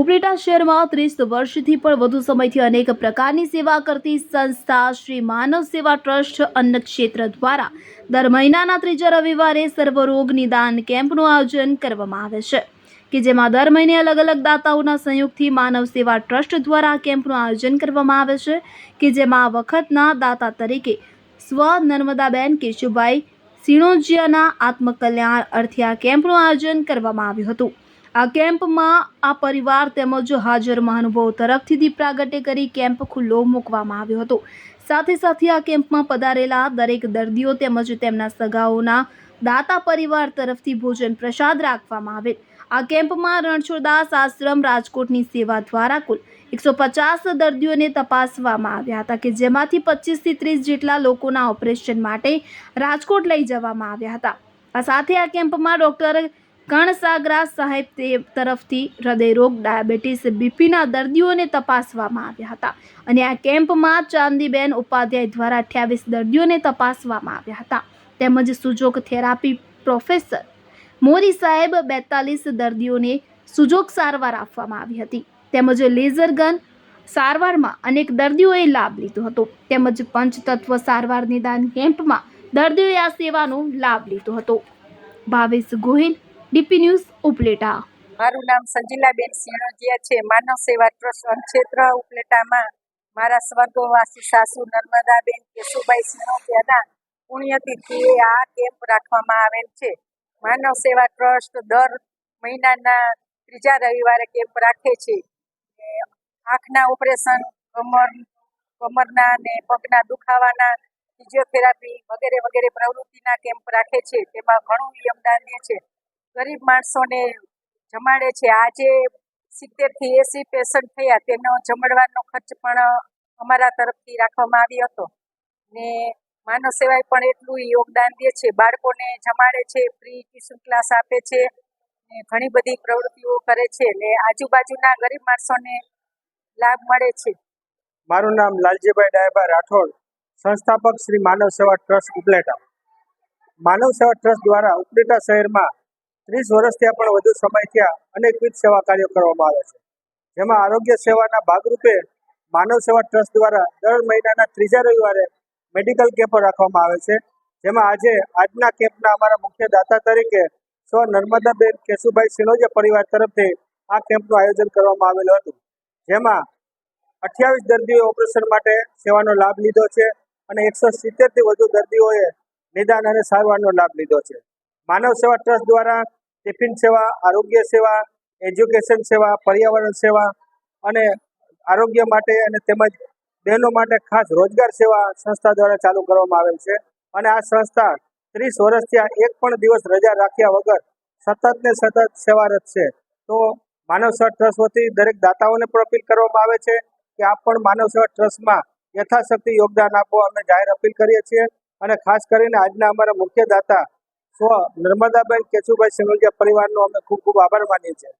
ઉપલેટા શહેરમાં ત્રીસ વર્ષથી પણ વધુ સમયથી અનેક પ્રકારની સેવા કરતી સંસ્થા શ્રી માનવ સેવા ટ્રસ્ટ અન્ન ક્ષેત્ર દ્વારા દર મહિનાના ત્રીજા રવિવારે સર્વરોગ નિદાન કેમ્પનું આયોજન કરવામાં આવે છે, કે જેમાં દર મહિને અલગ અલગ દાતાઓના સંયુક્તથી માનવ સેવા ટ્રસ્ટ દ્વારા કેમ્પનું આયોજન કરવામાં આવે છે, કે જેમાં વખતના દાતા તરીકે સ્વ નર્મદાબેન કેશુભાઈ સિણોજિયાના આત્મકલ્યાણ અર્થે આ કેમ્પનું આયોજન કરવામાં આવ્યું હતું. આ કેમ્પમાં આ પરિવાર તેમજ હાજર મહાનુભાવો તરફથી દીપ પ્રાગટ્ય કરી કેમ્પ ખુલ્લો મૂકવામાં આવ્યો હતો. સાથે સાથે આ કેમ્પમાં પધારેલા દરેક દર્દીઓ તેમજ તેમના સગાઓના દાતા પરિવાર તરફથી ભોજન પ્રસાદ રાખવામાં આવેલ. આ કેમ્પમાં રણછોડદાસ આશ્રમ રાજકોટની સેવા દ્વારા કુલ એકસો પચાસ દર્દીઓને તપાસવામાં આવ્યા હતા કે જેમાંથી પચીસથી ત્રીસ જેટલા લોકોના ઓપરેશન માટે રાજકોટ લઈ જવામાં આવ્યા હતા. આ સાથે આ કેમ્પમાં ડૉક્ટર કણસાગરા સાહેબ તે તરફથી હૃદયરોગ ડાયાબિટીસ, બીપીના દર્દીઓને તપાસવામાં આવ્યા હતા. અને આ કેમ્પમાં ચાંદીબેન ઉપાધ્યાય દ્વારા અઠ્યાવીસ દર્દીઓને તપાસવામાં આવ્યા હતા. તેમજ સુજોગ થેરાપી પ્રોફેસર મોરી સાહેબ બેતાલીસ દર્દીઓને સુજોગ સારવાર આપવામાં આવી હતી. તેમજ લેઝર ગન સારવારમાં અનેક દર્દીઓએ લાભ લીધો હતો. તેમજ પંચતત્વ સારવાર નિદાન કેમ્પમાં દર્દીઓએ આ સેવાનો લાભ લીધો હતો. Bhavesh Gohil DP news Upleta. મારું નામ સંજીલાબેન સિંહજીયા છે. માનવ સેવા ટ્રસ્ટ ક્ષેત્ર ઉપલેટામાં મારા સ્વર્ગવાસી સાસુ નર્મદાબેન કેશુભાઈ સિણોજિયાના પુણ્યતિથિએ આ કેમ્પ રાખવામાં આવેલ છે. માનવ સેવા ટ્રસ્ટ દર મહિનાના ત્રીજા રવિવારે કેમ્પ રાખે છે. આંખના ઓપરેશન, કમર, કમરના ને પગના દુખાવાના ફિઝિયોથેરાપી વગેરે વગેરે પ્રવૃત્તિના કેમ્પ રાખે છે. તેમાં ઘણું યમદાન દે છે. ગરીબ માણસોને જમાડે છે. આજે સિત્તેરથી એસી પેશન્ટ થયા. તેનો જમડવાનો ખર્ચ પણ અમારા તરફથી રાખવામાં આવ્યો હતો. ને માનવ સેવાએ પણ એટલું યોગદાન દે છે. બાળકોને જમાડે છે ફ્રી ટ્યુશન ક્લાસ આપે છે ને ઘણી બધી પ્રવૃત્તિઓ કરે છે ને આજુબાજુના ગરીબ માણસોને લાભ મળે છે. મારું નામ લાલજીભાઈ ડાયબા રાઠોડ, સંસ્થાપક શ્રી માનવ સેવા ટ્રસ્ટ ઉપલેટા. માનવ સેવા ટ્રસ્ટ દ્વારા ઉપલેટા શહેરમાં ત્રીસ વર્ષથી પણ વધુ સમય થયા અનેકવિધ સેવા કાર્યો કરવામાં આવે છે. જેમાં આરોગ્ય સેવાના ભાગરૂપે માનવ સેવા ટ્રસ્ટ દ્વારા દર મહિનાના ત્રીજા રવિવારે મેડિકલ કેમ્પો રાખવામાં આવે છે. જેમાં આજે આજના કેમ્પના અમારા મુખ્ય દાતા તરીકે સ્વ નર્મદાબેન કેશુભાઈ સિનોજા પરિવાર તરફથી આ કેમ્પનું આયોજન કરવામાં આવેલું હતું. જેમાં અઠ્યાવીસ દર્દીઓએ ઓપરેશન માટે સેવાનો લાભ લીધો છે અને એકસો સિત્તેરથી વધુ દર્દીઓએ નિદાન અને સારવારનો લાભ લીધો છે. માનવ સેવા ટ્રસ્ટ દ્વારા ટિફિન સેવા, આરોગ્ય સેવા, એજ્યુકેશન સેવા, પર્યાવરણ સેવા અને આરોગ્ય માટે અને તેમજ બહેનો માટે ખાસ રોજગાર સેવા સંસ્થા દ્વારા ચાલુ કરવામાં આવેલ છે. અને આ સંસ્થા ત્રીસ વર્ષથી આ એક પણ દિવસ રજા રાખ્યા વગર સતત ને સતત સેવારત છે. તો માનવ ટ્રસ્ટ વતી દરેક દાતાઓને પણ અપીલ કરવામાં આવે છે કે આપ પણ માનવ સેવા ટ્રસ્ટમાં યથાશક્તિ યોગદાન આપો. અમે જાહેર અપીલ કરીએ છીએ અને ખાસ કરીને આજના અમારા મુખ્ય દાતા સ્વ નર્મદાબેન કેશુભાઈ સિંગોલિયા પરિવારનો અમે ખૂબ ખૂબ આભાર માનીએ છીએ.